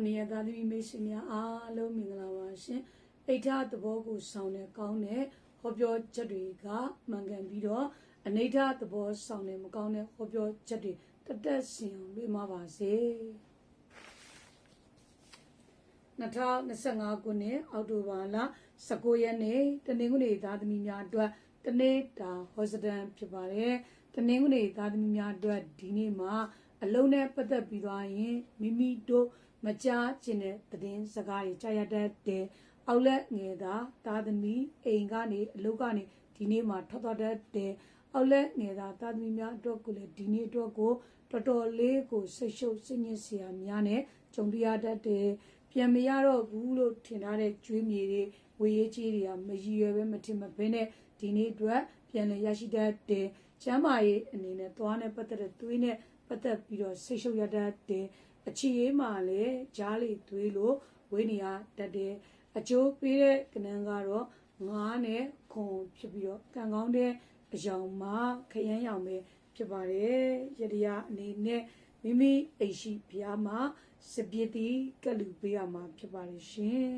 ခုနှစ်ရက်သားသမီးမိတ်ဆွေများအားလုံးမင်္ဂလာပါရှင်အိဋ္ဌသဘောကိုဆောင်တဲ့ကောင်းတဲ့ဟောပြောချက်တွေကမှန်ကန်ပြီးတော့အနိဋ္ဌသဘောဆောင်တဲ့မကောင်းတဲ့ဟောပြောချက်တွေတက်တက်စင်အောင်လွှင့်မပါစေ2025ခုနှစ်အောက်တိုဘာလ19ရက်နေ့တနင်္ဂနွေသားသမီးများအတွက်တနေ့တာဟောစတန်ဖြစ်ပါတယ်တနင်္ဂနွေသားသမီးများအတွက်ဒီနေ့မှာအလုံးနဲ့ပတ်သက်ပြီးသွားရင်မိမိတို့ မကြားကျင်တဲ့သတင်းစကားတွေကြားရတတ်တဲ့အောက်လက်ငယ်သားသားသမီးအိမ်ကနေအလုပ်ကနေဒီနေ့မှာထွက်သွားတတ်တဲ့အောက်လက်ငယ်သားသားသမီးများအတွက်ကိုလည်းဒီနေ့အတွက်ကိုတော်တော်လေးကိုစိတ်ရှုပ်စိတ်ညစ်စရာများနဲ့ကြုံတွေ့ရတတ်တဲ့ပြန်မရတော့ဘူးလို့ထင်ထားတဲ့ကြွေးမြေတွေဝေရေးကြီးတွေကမရည်ရွယ်ပဲမထင်မဘဲနဲ့ဒီနေ့အတွက်ပြန်လည်ရရှိတတ်တဲ့ကျမ်းမာရေးအနေနဲ့သွားနဲ့ပတ်သက်တဲ့သွေးနဲ့ပတ်သက်ပြီးတော့စိတ်ရှုပ်ရတတ်တဲ့ အချီရေးမှာလည်းကြားလေသွေးလို့ဝေးနေရတတ်တဲ့အကျိုးပေးတဲ့ကဏ္ဍကတော့ငားနဲ့ခွန်ဖြစ်ပြီးတော့ကံကောင်းတဲ့အယောင်မှာခရမ်းရောင်ပဲဖြစ်ပါတယ်ယတရားအနေနဲ့မိမိအိမ်ရှိဘုရားမှာစပြစ်တီကလူပေးရမှာဖြစ်ပါတယ်ရှင်